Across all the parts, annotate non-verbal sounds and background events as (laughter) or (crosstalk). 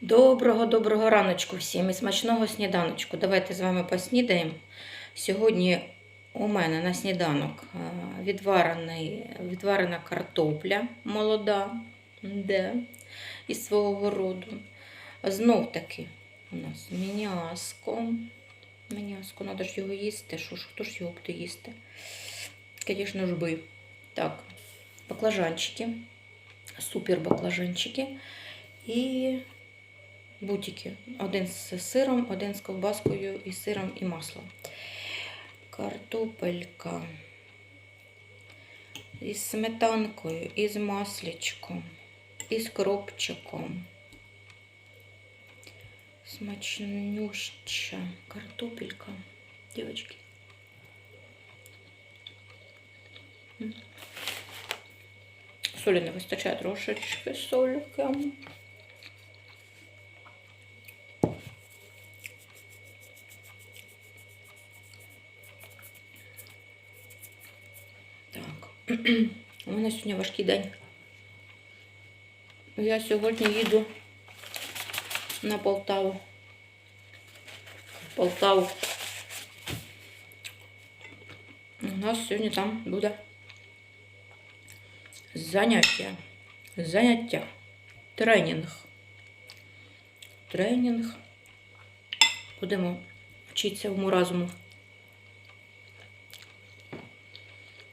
Доброго доброго раночку всім і смачного сніданочку. Давайте з вами поснідаємо. Сьогодні у мене на сніданок е, відварена картопля молода де, із свого городу. Знов таки у нас м'яско. М'яско, треба ж його їсти. Що ж, хто ж його буде їсти? Звісно ж би. Так, баклажанчики, супер баклажанчики. І бутики. Один з сиром, один з ковбаскою і сиром і маслом. Картопелька із сметанкою, із масличком, із кропчиком. Смачнюща картопелька. Девочки. Солі не вистачає трошечки сольки. Так. У мене сьогодні важкий день. Я сьогодні їду на Полтаву. Полтаву. У нас сьогодні там буде заняття. Заняття. Тренінг. Тренінг. Будемо вчитися уму разуму.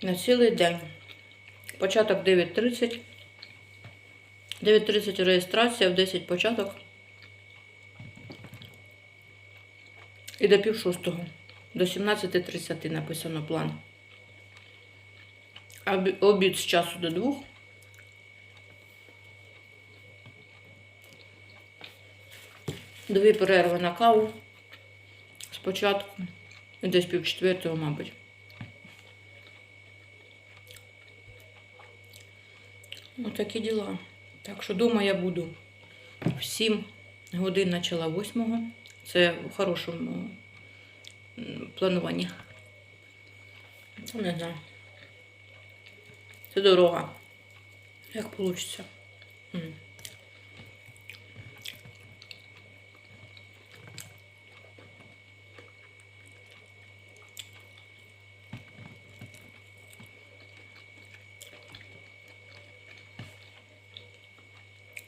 На цілий день. Початок 9.30. 9.30 реєстрація, в 10 початок. І до пів шостого. До 17.30 написано план. Обід з часу до двох. Дві перерви на каву. Спочатку. Десь пів четвертого, мабуть. Ну, такі діла. Так що дома я буду в 7 годин почала 8. Це в хорошому плануванні. Ну, не знаю. Це дорога. Як вийде.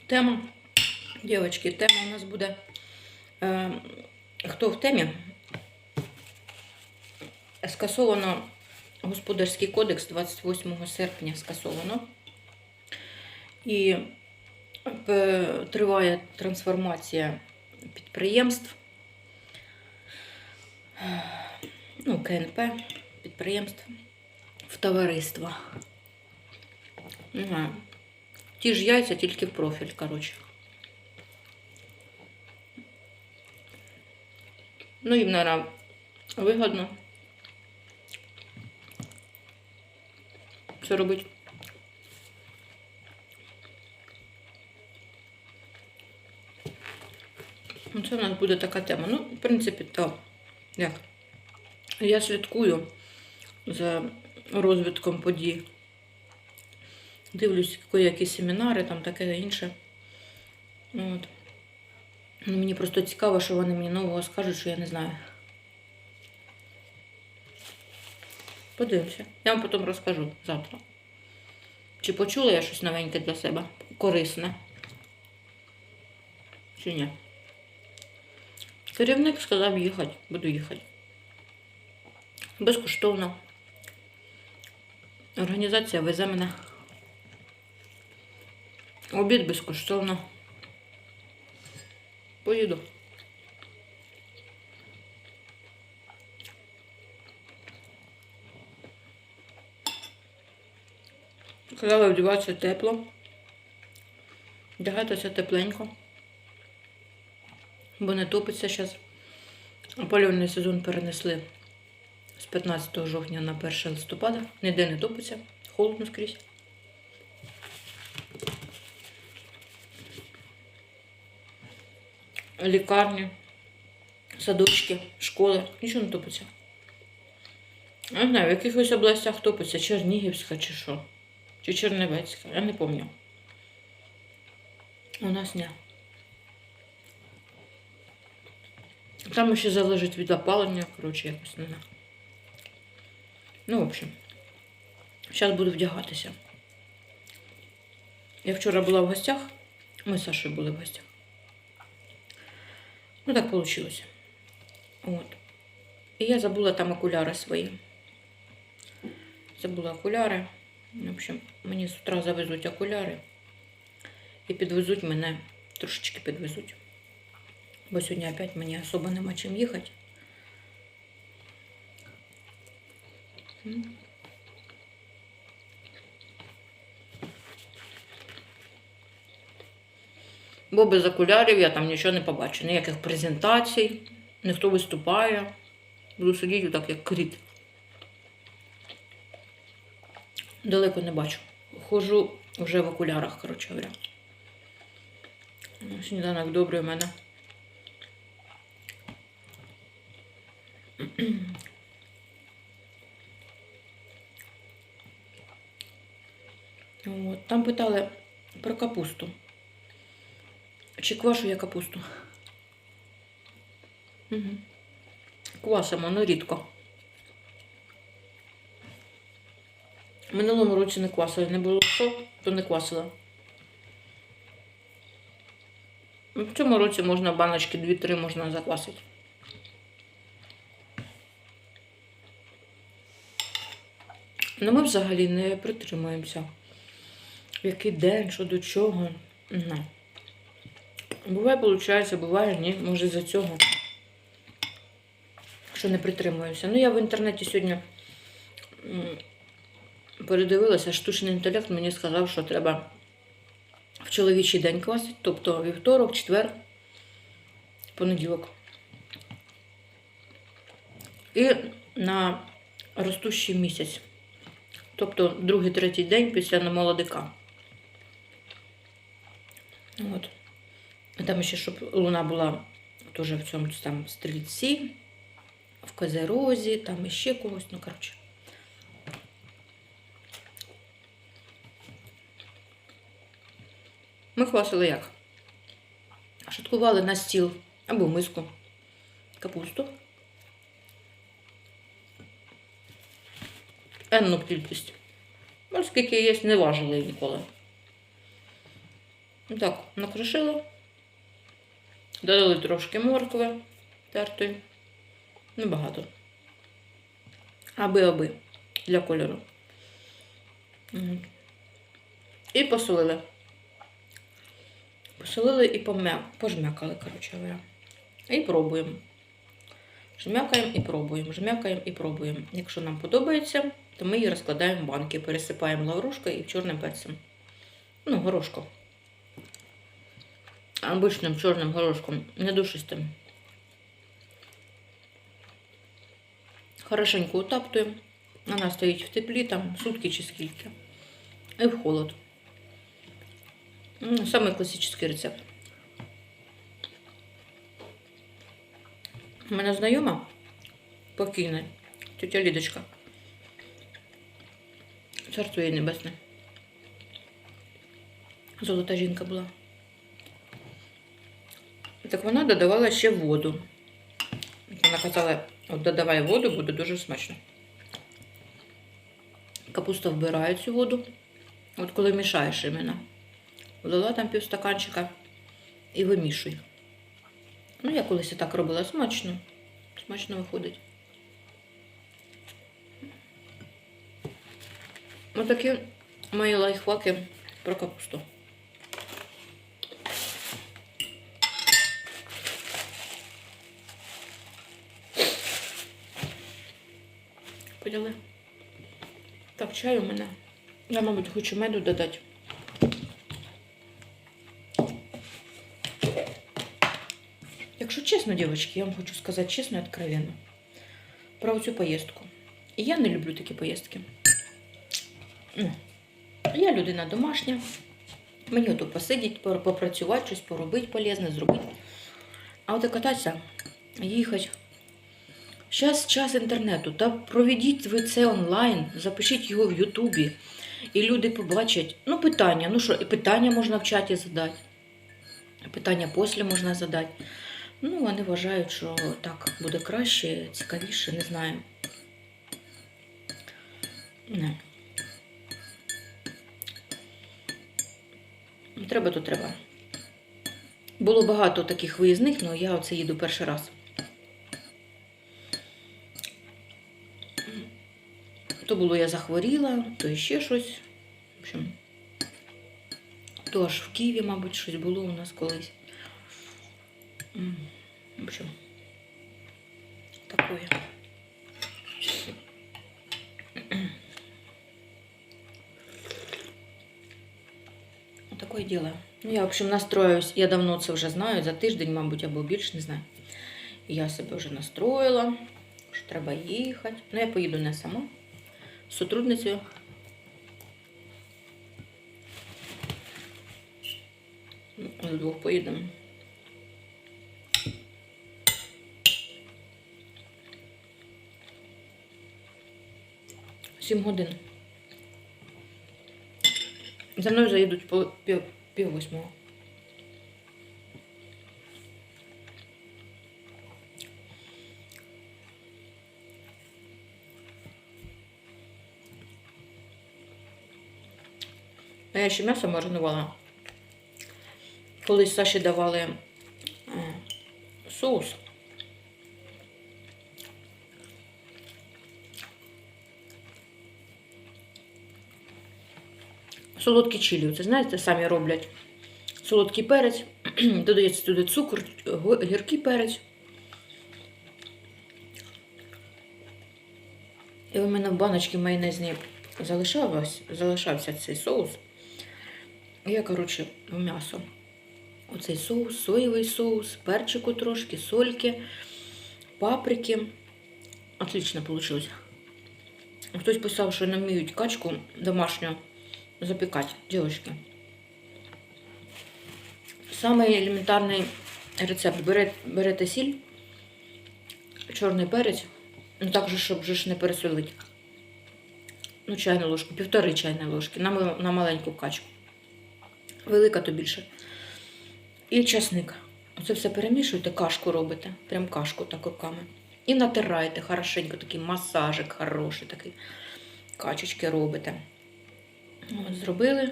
Тема, дівчатки, тема у нас буде. Е, хто в темі? Скасовано Господарський кодекс 28 серпня скасовано. І е, триває трансформація підприємств, ну, КНП, підприємств в товариства. Ті ж яйця, тільки в профіль, коротше. Ну, їм, наверное, вигодно. Це робить. Ну, Це у нас буде така тема. Ну, в принципі, то як. Я слідкую за розвитком подій. Дивлюсь, які семінари, там таке інше. От. Ну, Мені просто цікаво, що вони мені нового скажуть, що я не знаю. Подивимося. Я вам потім розкажу завтра. Чи почула я щось новеньке для себе? Корисне. Чи ні? Керівник сказав їхати. Буду їхати. Безкоштовно. Організація везе мене. Обід безкоштовно. Поїду. Сказала вдіватися тепло. Вдягатися тепленько. Бо не топиться зараз. Опалювальний сезон перенесли з 15 жовтня на 1 листопада. Ніде не топиться. Холодно скрізь. Лікарні, садочки, школи. Нічого не топиться. Не знаю, в якихось областях топиться Чернігівська чи що. Чи Чернівецька, я не пам'ятаю. У нас ні. Там ще залежить від опалення, коротше, якось не знаю. Ну, в общем, зараз буду вдягатися. Я вчора була в гостях, ми з Сашою були в гостях. Ну, так вийшло. От. І я забула там окуляри свої. Забула окуляри. В общем, мені з утра завезуть окуляри і підвезуть мене, трошечки підвезуть. Бо сьогодні опять мені особо нема чим їхати. Бо без окулярів я там нічого не побачу. Ніяких презентацій, ніхто виступає. Буду сидіти так, як кріт. Далеко не бачу. Хожу вже в окулярах, коротше говоря. Ну, Сніданок добрий у мене. От. Там питали про капусту. Чи квашу я капусту? Угу. Квасимо, ну рідко. Минулому році не квасили. Не було що, то не квасила. В цьому році можна баночки 2-3 можна заквасити. Ну ми взагалі не притримуємося. В який день, що до чого. Не. Буває, виходить, буває, ні. Може за цього. Що не притримуємося. Ну, я в інтернеті сьогодні передивилася, штучний інтелект мені сказав, що треба в чоловічий день квасити, тобто вівторок, четвер, понеділок. І на ростущий місяць. Тобто другий, третій день після намолодика. От. А Там ще, щоб луна була теж в цьому там стрільці, в козерозі, там іще когось, ну коротше. Ми хвасили як? Шаткували на стіл або миску капусту. Енну кількість. Ну, скільки є, не важили ніколи. Так, накришили. Додали трошки моркви тертої. Небагато. Аби-аби для кольору. І посолили. Посолили і пожмякали, коротше говоря. І пробуємо. Жмякаємо і пробуємо, жмякаємо і пробуємо. Якщо нам подобається, то ми її розкладаємо в банки, пересипаємо лаврушкою і чорним перцем. Ну, горошком. Обичним чорним горошком, не душистим. Хорошенько утаптуємо. Вона стоїть в теплі там сутки чи скільки. І в холод. М, Самий класичний рецепт. У мене знайома покійна тетя Лідочка. Царство їй небесне. Золота жінка була. Так вона додавала ще воду. Вона казала, от додавай воду, буде дуже смачно. Капуста вбирає цю воду. От коли мішаєш іменно. Влила там півстаканчика і вимішуй. Ну, я колись і так робила смачно. Смачно виходить. Отакі мої лайфхаки про капусту. Поняли? Так, чай у мене. Я, мабуть, хочу меду додати. Якщо чесно, дівчатки, я вам хочу сказати чесно і откровенно про цю поїздку. І я не люблю такі поїздки. Ну, Я людина домашня. Мені ото посидіти, попрацювати, щось поробити полезне, зробити. А от і кататися, їхати. Зараз час інтернету. Та проведіть ви це онлайн, запишіть його в Ютубі. І люди побачать. Ну, питання. Ну що, і питання можна в чаті задати. Питання після можна задати. Ну, вони вважають, що так буде краще, цікавіше, не знаю. Не. Треба, то треба. Було багато таких виїзних, але я оце їду перший раз. То було я захворіла, то ще щось. В общем, то аж в Києві, мабуть, щось було у нас колись. В общем, такое. (clears throat) Такое дело. Ну, я, в общем, настроюсь. Я давно це вже знаю, за тиждень, мабуть, або більше, не знаю. Я себе вже настроїла, що треба їхати. Ну, я поїду не сама. З сотрудницею. Ну, Вдвох поїдемо. Сім годин. За мною заїдуть по пів восьмого. А я ще м'ясо маринувала. Колись Саші давали е, соус. Солодкі чилі, це знаєте, самі роблять. Солодкий перець, (clears throat) додається туди цукор, гіркий перець. І у мене в баночці майонезні залишався, залишався цей соус. І Я, коротше, в м'ясо. Оцей соус, соєвий соус, перчику трошки, сольки, паприки. Отлично вийшло. Хтось писав, що не вміють качку домашню запекать, девочки. Самый элементарный рецепт. Берете, берете сіль, чорний перець, ну так же, щоб же ж не пересолити. Ну, чайну ложку, півтори чайної ложки на, мал- на маленьку качку. Велика то більше. І часник. Оце все перемішуєте, кашку робите. Прям кашку так руками. І натираєте хорошенько, такий масажик хороший, такий. Качечки робите. От, зробили.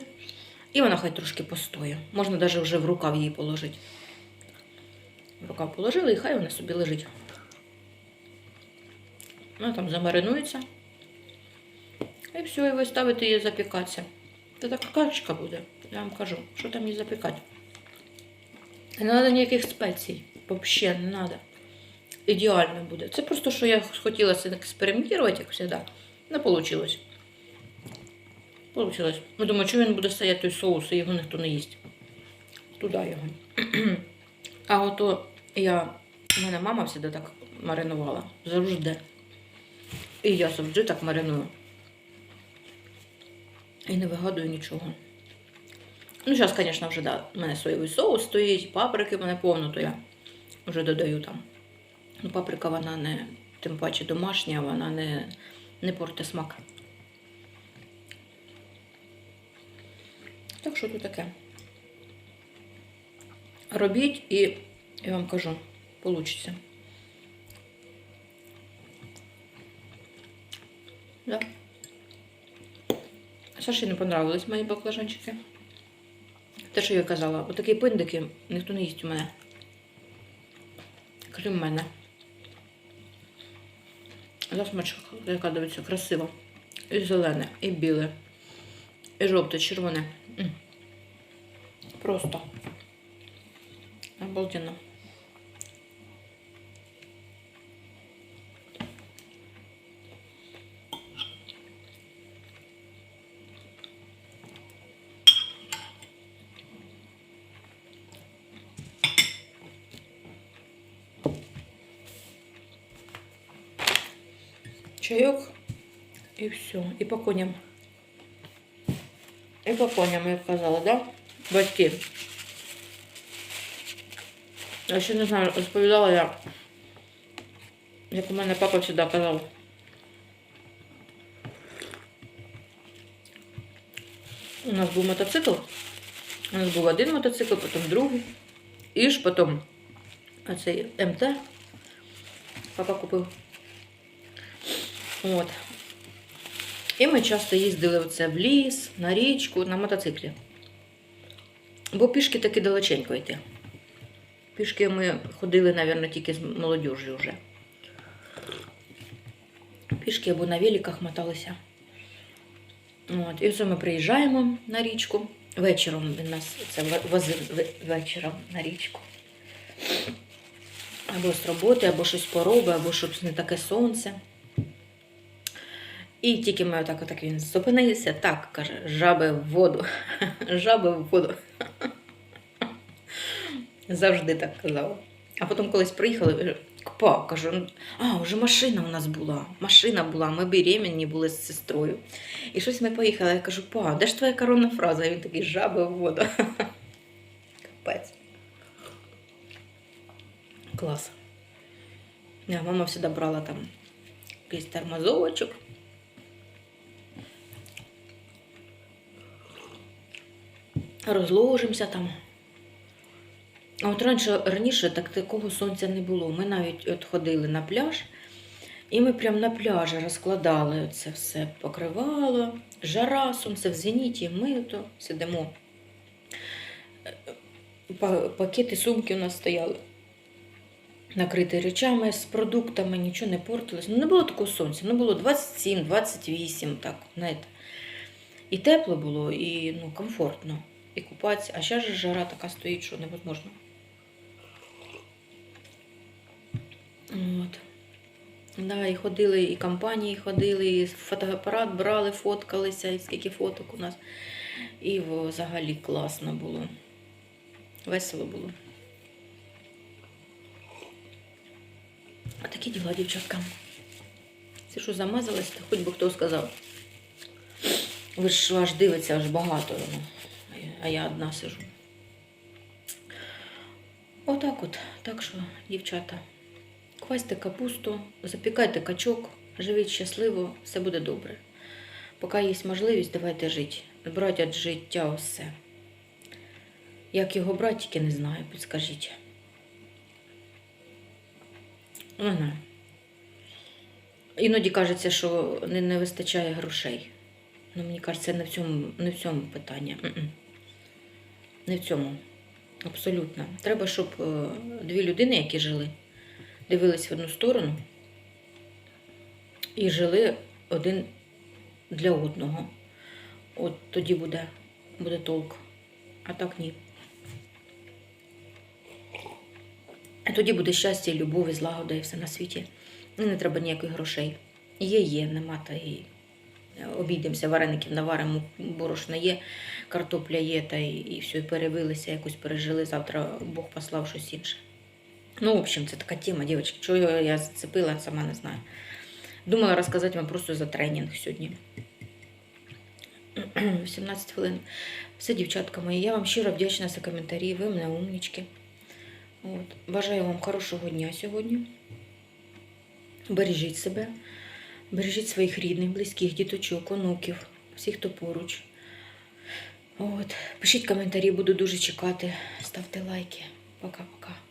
І вона хай трошки постоє. Можна навіть вже в рукав її положити. В рукав положили і хай вона собі лежить. Вона там замаринується. І все, і ви ставите її запікатися. Це така качка буде, я вам кажу, що там її запікати. Не треба ніяких спецій. Взагалі не треба. Ідеально буде. Це просто, що я хотіла це експериментувати, як завжди. Не вийшло. Получилось. Я думаю, що він буде стояти той соус, і його ніхто не їсть. Туди його. (clears throat) А ото я, у мене мама завжди так маринувала. Завжди. І я завжди так мариную. І не вигадую нічого. Ну, зараз, звісно, вже да, у мене соєвий соус стоїть, паприки в мене повно, то я вже додаю там. Ну, паприка вона не, тим паче домашня, вона не, не портить смак. Так що тут таке? Робіть і я вам кажу, получиться. Да. Саші не понравились мої баклажанчики. Те, що я казала, отакі пиндики ніхто не їсть у мене. Крім мене. Засмачка, яка дивиться, красиво. І зелене, і біле, і жовте, червоне. Просто. Обалденно. Чайок і все. І по коням. І по коням, я казала, да? Батьки. Я ще не знаю, розповідала я, як у мене папа завжди казав. У нас був мотоцикл. У нас був один мотоцикл, потім другий. І ж потім А цей МТ. Папа купив. От. І ми часто їздили оце в ліс, на річку, на мотоциклі. Бо пішки таки далеченько йти. Пішки ми ходили, мабуть, тільки з молодіжю вже. Пішки або на великах моталися. От. І оце ми приїжджаємо на річку. Вечором він нас це возив вечором на річку. Або з роботи, або щось поробить, або щоб не таке сонце. І тільки ми отак, отак він зупинився, так, каже, жаби в воду. (laughs) Жаби в воду. (laughs) Завжди так казав. А потім колись приїхали, па, кажу, «Ну, а, вже машина у нас була. Машина була, ми беременні були з сестрою. І щось ми поїхали. Я кажу, па, де ж твоя коронна фраза? І він такий жаби в воду. (laughs) Капець. Клас. Ja, мама завжди брала там якийсь термозовочок. Розложимося там. А от раніше, раніше так такого сонця не було. Ми навіть от ходили на пляж, і ми прямо на пляжі розкладали це все покривало, жара, сонце в зеніті, ми то сидимо. Пакети, сумки у нас стояли. Накриті речами з продуктами, нічого не портилось. Ну, не було такого сонця. Ну, було 27, 28, так, знаєте. І тепло було, і ну, комфортно. І купатися. А зараз же жара така стоїть, що невозможно. От. Да, і ходили, і компанії ходили, і фотоапарат брали, фоткалися, і скільки фоток у нас. І взагалі класно було. Весело було. А такі діла, дівчатка. Це що замазалось, то хоч би хто сказав. Ви ж аж дивиться аж багато, ну, а я одна сижу. Отак от. Так що, дівчата, квасьте капусту, запікайте качок, живіть щасливо, все буде добре. Поки є можливість, давайте жити. Брати від життя усе. Як його брати, тільки не знаю, підскажіть. Не. Іноді кажеться, що не, не вистачає грошей. Ну, мені кажеться, не в цьому, не в цьому питання. Не в цьому. Абсолютно. Треба, щоб е, дві людини, які жили, дивились в одну сторону і жили один для одного. От тоді буде, буде толк. А так ні. А тоді буде щастя, любов, і злагода, і все на світі. І не треба ніяких грошей. Є, є, нема, та і обійдемося, вареників наваримо, борошна є, картопля є, та і, і все, і перевилися, якось пережили. Завтра Бог послав щось інше. Ну, в общем, це така тема, дівчатки. Чого я зацепила, сама не знаю. Думала розказати вам просто за тренінг сьогодні. (clears throat) 17 хвилин. Все, дівчатка мої, я вам щиро вдячна за коментарі. Ви мене умнічки. От. Бажаю вам хорошого дня сьогодні. Бережіть себе, бережіть своїх рідних, близьких, діточок, онуків, всіх, хто поруч. От. Пишіть коментарі, буду дуже чекати. Ставте лайки. Пока-пока.